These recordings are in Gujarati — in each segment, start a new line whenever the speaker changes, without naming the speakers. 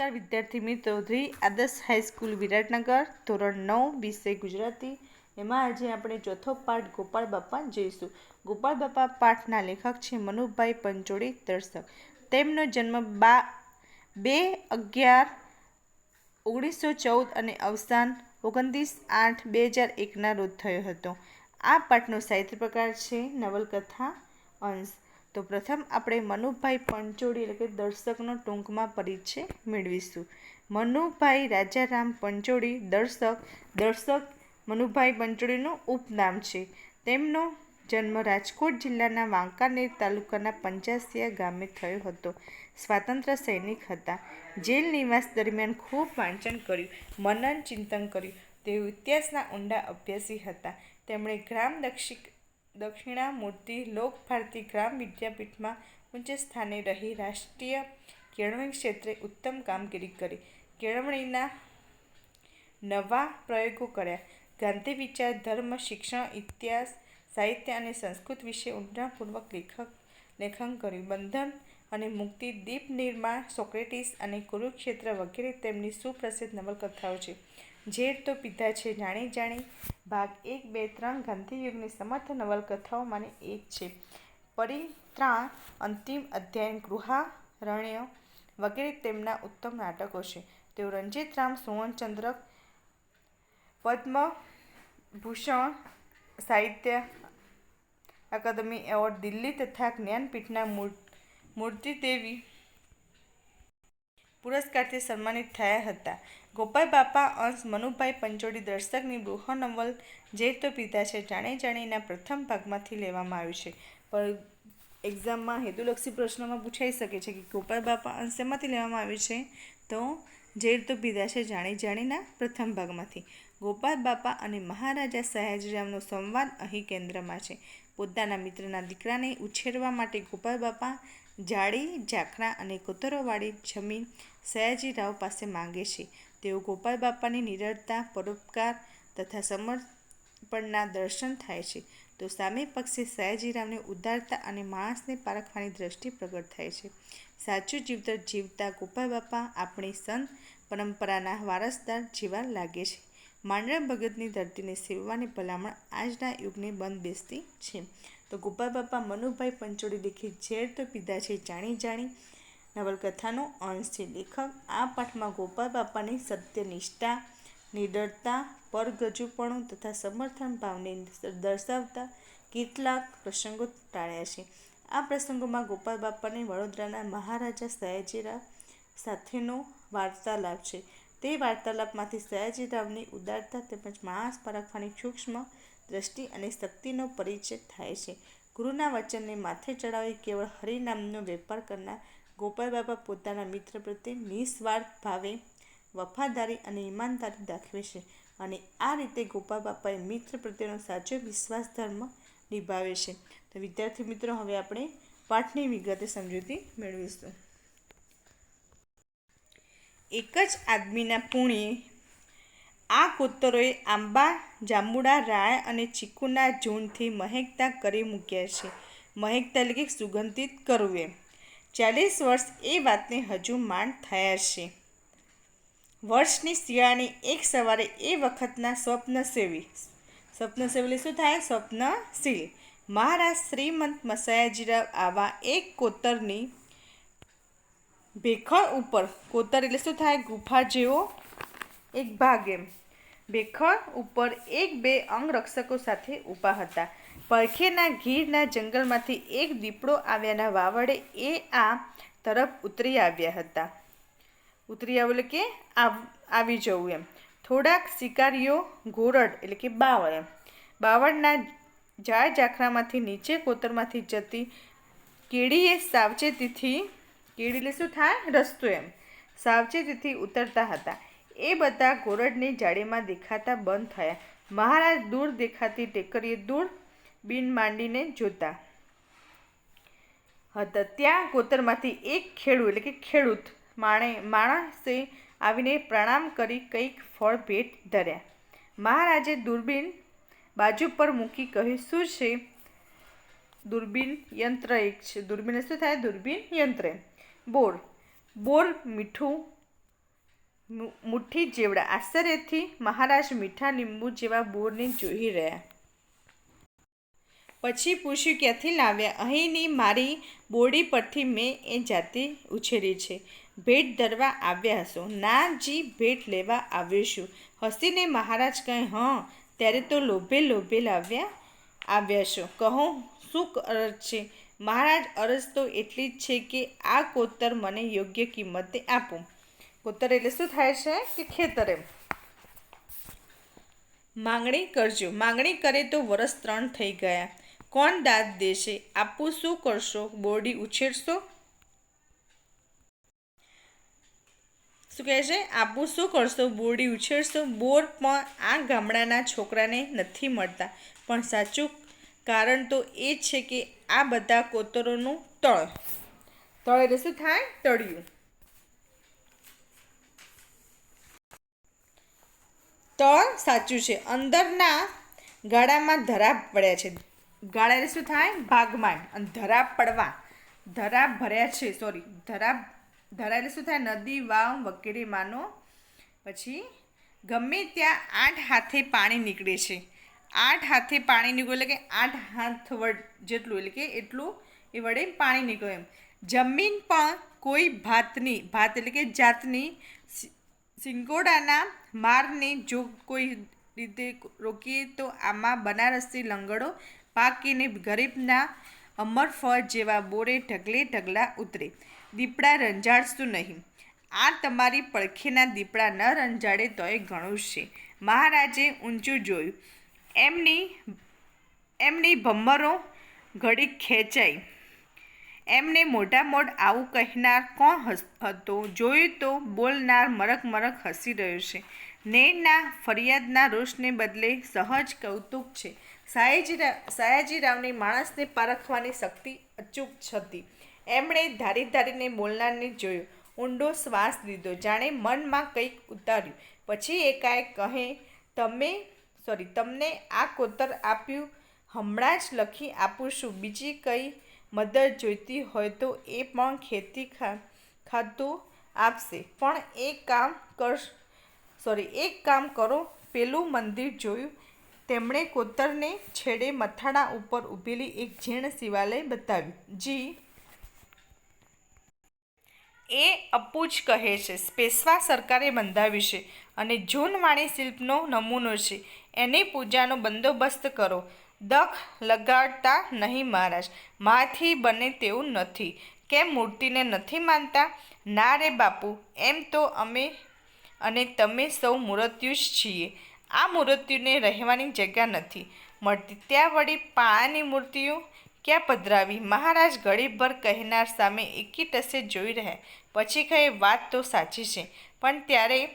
નમસ્કાર વિદ્યાર્થી મિત્રો ધ્રી આદર્શ હાઈસ્કૂલ વિરાટનગર, ધોરણ નવ વિષય ગુજરાતી. એમાં આજે આપણે ચોથો પાઠ ગોપાળ બાપા જોઈશું. ગોપાળ બાપા પાઠના લેખક છે મનુભાઈ પંચોળી, દર્શક. તેમનો જન્મ બા બે અગિયાર ઓગણીસો ચૌદ અને અવસાન ઓગણત્રીસ આઠ બે હજાર એકના રોજ થયો હતો. આ પાઠનો સાહિત્ય પ્રકાર છે નવલકથા અંશ. તો પ્રથમ આપણે મનુભાઈ પંચોળી એટલે કે દર્શકનો ટૂંકમાં પરિચય મેળવીશું. મનુભાઈ રાજારામ પંચોળી, દર્શક. દર્શક મનુભાઈ પંચોળીનું ઉપનામ છે. તેમનો જન્મ રાજકોટ જિલ્લાના વાંકાનેર તાલુકાના પંચાસિયા ગામે થયો હતો. સ્વાતંત્ર્ય સૈનિક હતા. જેલ નિવાસ દરમિયાન ખૂબ વાંચન કર્યું, મનન ચિંતન કર્યું. તેઓ ઇતિહાસના ઊંડા અભ્યાસી હતા. તેમણે ગ્રામ દક્ષિક દક્ષિણામૂર્તિ લોક ભારતી ગ્રામ વિદ્યાપીઠમાં ઉચ્ચ સ્થાને રહી રાષ્ટ્રીય કેળવણી ક્ષેત્રે ઉત્તમ કામગીરી કરી. કેળવણીના નવા પ્રયોગો કર્યા. ગાંધી વિચાર, ધર્મ, શિક્ષણ, ઇતિહાસ, સાહિત્ય અને સંસ્કૃત વિશે ઊંડાણપૂર્વક લેખક, લેખન કર્યું. બંધન અને મુક્તિ, દીપ નિર્માણ, સોક્રેટિસ અને કુરુક્ષેત્ર વગેરે તેમની સુપ્રસિદ્ધ નવલકથાઓ છે. ઝેર તો પીધા છે, જાણી જાણી. ભાગ એક, બે, ત્રણ ગાંધીયુગની સમર્થ નવલકથાઓમાંની એક છે. પરિત્રાણ, અંતિમ અધ્યાય ગૃહારણ્ય વગેરે તેમના ઉત્તમ નાટકો છે. તેઓ રંજીતરામ સુવર્ણચંદ્રક પદ્મભૂષણ, સાહિત્ય અકાદમી એવોર્ડ, દિલ્હી તથા જ્ઞાનપીઠના મૂર્તિદેવી પુરસ્કારથી સન્માનિત થયા હતા. ગોપાલ બાપા અંશ મનુભાઈ પંચોડી દર્શકની બૃહનવલ જે તો પિતા છે જાણે જાણીના પ્રથમ ભાગમાંથી લેવામાં આવ્યું છે. પણ એક્ઝામમાં હેતુલક્ષી પ્રશ્નોમાં પૂછાઈ શકે છે કે ગોપાલ બાપા અંશ શેમાંથી લેવામાં આવ્યું છે? તો ઝેર તો પીધા છે જાણી જાણીના પ્રથમ ભાગમાંથી. ગોપાલ બાપા અને મહારાજા સયાજીરામનો સંવાદ અહીં કેન્દ્રમાં છે. પોતાના મિત્રના દીકરાને ઉછેરવા માટે ગોપાલ બાપા જાડી ઝાંખરા અને કોતરોવાળી જમીન સયાજીરાવ પાસે માંગે છે. તેઓ ગોપાલ બાપાની નિરળતા પરોપકાર તથા સમર્પણના દર્શન થાય છે. તો સામે પક્ષે સયાજીરાવની ઉદારતા અને માણસને પારખવાની દ્રષ્ટિ પ્રગટ થાય છે. સાચું જીવતર જીવતા ગોપાલ બાપા આપણી સંત પરંપરાના વારસદાર જેવા લાગે છે. માંડળ ભગતની ધરતીને સેવવાની ભલામણ આજના યુગને બંધ બેસતી છે. તો ગોપાલ બાપા મનુભાઈ પંચોળી લેખિત ઝેર તો પીધા છે જાણી જાણી. નવલકથાનો અંશ છે લેખક. આ પાઠમાં ગોપાલ બાપાની સત્યનિષ્ઠા, નિડરતા, પરગજુપણું તથા સમર્થન ભાવને દર્શાવતા કેટલાક પ્રસંગો ટાળ્યા છે. આ પ્રસંગોમાં ગોપાલ બાપાને વડોદરાના મહારાજા સયાજીરાવ સાથેનો વાર્તાલાપ છે. તે વાર્તાલાપમાંથી સયાજીરાવની ઉદારતા તેમજ માણસ પારખવાની સૂક્ષ્મ દ્રષ્ટિ અને શક્તિનો પરિચય થાય છે. ગુરુના વચનને માથે ચડાવી કેવળ હરિનામનો વેપાર કરનાર ગોપાલ બાપા પોતાના મિત્ર પ્રત્યે નિસ્વાર્થ ભાવે વફાદારી અને ઈમાનદારી દાખવે છે અને આ રીતે ગોપાલ બાપાએ મિત્ર પ્રત્યેનો સાચો વિશ્વાસ ધર્મ નિભાવે છે. તો વિદ્યાર્થી મિત્રો, હવે આપણે પાઠની વિગતે સમજૂતી મેળવીશું. એક જ આદમીના પુણ્યે આ કોતરોએ આંબા, જાંબુડા, રાય અને ચીકુના ઝૂંડથી મહેકતા કરી મૂક્યા છે. મહેકતા એટલે સુગંધિત કરવું એમ ચાલીસ વર્ષ એ વાતને હજુ માંડ થયા છે. વર્ષની શિયાળાની એક સવારે એ વખતના સ્વપ્નસેવી સ્વપ્નસેવી શું થાય? સ્વપ્નશીલ મહારાજ શ્રીમંત મસાયાજીરાવ આવા એક કોતરની ભેખણ ઉપર, કોતર એટલે શું થાય? ગુફા જેવો એક ભાગ એમ ભેખણ ઉપર એક બે અંગરક્ષકો સાથે ઊભા હતા. પરખેના ગીરના જંગલમાંથી એક દીપડો આવ્યાના વાવડે એ આ તરફ ઉતરી આવ્યા હતા. ઉતરી આવ્યું એટલે કે આવી જવું એમ. થોડાક શિકારીઓ, ઘોરડ એટલે કે બાવળ એમ. બાવળના ઝાડ ઝાખરામાંથી નીચે કોતરમાંથી જતી કેળીએ સાવચેતીથી એટલે શું થાય? રસ્તો એમ. સાવચેતીથી ઉતરતા હતા. એ બધા ઘોરડની જાળીમાં દેખાતા બંધ થયા. મહારાજ દૂર દેખાતી ટેકરીએ દૂર બિન માંડીને જોતા. હતા ત્યાં કોતરમાંથી એક ખેડૂત, એટલે કે ખેડૂત માણે, માણસે આવીને પ્રણામ કરી કંઈક ફળ ભેટ ધર્યા. મહારાજે દૂરબીન બાજુ પર મૂકી કહ્યું, શું છે દૂરબીન યંત્ર એક છે? દૂરબીન શું થાય? દૂરબીન યંત્ર બોર. બોર મીઠું મુઠ્ઠી જેવડા આશ્ચર્યથી મહારાજ મીઠા લીંબુ જેવા બોરને જોઈ રહ્યા. પછી પૂછ્યું, ક્યાંથી લાવ્યા? અહીંની મારી બોડી પરથી મેં એ જાતે ઉછેરી છે. ભેટ ધરવા આવ્યા હશો. ના જી, ભેટ લેવા આવ્યો છું હસીને મહારાજ કહે, હં, ત્યારે તો લોભે લોભે લાવ્યા આવ્યા છો કહો, શું અરજ છે? મહારાજ, અરજ તો એટલી જ છે કે આ કોતર મને યોગ્ય કિંમતે આપો. કોતર એટલે શું થાય છે? કે ખેતર એમ. માંગણી કરજો. માંગણી કરે તો વરસ ત્રણ થઈ ગયા. કોણ દાદ દેશે? આપવું શું કરશો? બોરડી ઉછેરશો? શું કહે છે? આપવું શું કરશો? બોરડી ઉછેરશો? બોર પણ આ ગામડાના છોકરાને નથી મળતા. પણ સાચું કારણ તો એ છે કે આ બધા કોતરોનું તળ. તળ એટલે શું થાય? તળિયું. તળ સાચું છે. અંદરના ગાળામાં ધરા પડ્યા છે. ગાળા શું થાય? ભાગમાં અને ધરા પડવા. ધરા ભર્યા છે સોરી ધરા ધરા શું થાય? નદી, વાવ, વગેરે માનો. પછી ગમે ત્યાં આઠ હાથે પાણી નીકળે છે. આઠ હાથે પાણી નીકળે એટલે કે આઠ હાથ વડ જેટલું, એટલે કે એટલું એ વડે પાણી નીકળે એમ. જમીન પણ કોઈ ભાતની, ભાત એટલે કે જાતની સિંગોડાના મારને જો કોઈ રીતે રોકીએ તો આમાં બનારસી લંગડો પાકીને ગરીબના અમરફળ જેવા બોરે ઢગલે ઢગલા ઉતરે. દીપડા રંજાડશું નહીં. આ તમારી પડખેના દીપડા ન રંજાડે તોય ઘણું છે. મહારાજે ઊંચું જોયું. એમની એમની ભમ્મરો ઘડી ખેંચાઈ. એમને મોઢા મોઢ આવું કહેનાર કોણ હતો? જોયું તો બોલનાર મરક મરક હસી રહ્યો છે. નેણના ફરિયાદના રોષને બદલે સહજ કૌતુક છે. સયાજીરા, સયાજીરાવની માણસને પારખવાની શક્તિ અચૂક હતી. એમણે ધારી ધારીને બોલનારને જોયો. ઊંડો શ્વાસ લીધો. જાણે મનમાં કંઈક ઉતાર્યું. પછી એકાએક કહે, તમે સોરી તમને આ કોતર આપ્યું? હમણાં જ લખી આપું છું. બીજી કંઈ મદદ જોઈતી હોય તો એ પણ ખેતી ખાતું આપશે. પણ એક કામ કર સોરી એક કામ કરો. પેલું મંદિર જોયું. તેમણે કોતરને છેડે મથાળા ઉપર ઊભેલી એક જીર્ણ શિવાલય બતાવ્યું. જી. એ અપૂજ કહે છે સ્પેસવા સરકારે બંધાવ્યું છે અને જૂનવાણી શિલ્પનો નમૂનો છે. એની પૂજાનો બંદોબસ્ત કરો. દખ લગાડતા નહીં મહારાજ. માથી બને તેવું નથી. કેમ મૂર્તિને નથી માનતા? ના રે બાપુ, એમ તો અમે અને તમે સૌ મૂર્તિઓ જ છીએ. આ મૂર્તિને રહેવાની જગ્યા નથી. મળતી ત્યાં વળી પાણાની મૂર્તિઓ ક્યાં પધરાવી? મહારાજ ઘડીભર કહેનાર સામે એકી ટસે જોઈ રહ્યા પછી કહે, વાત તો સાચી છે. પણ ત્યારે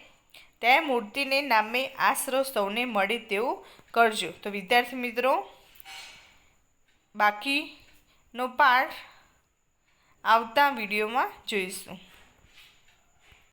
તે મૂર્તિને નામે આશરો સૌને મળે તેવું કરજો. તો વિદ્યાર્થી મિત્રો બાકીનો પાઠ આવતા વિડીયોમાં જોઈશું.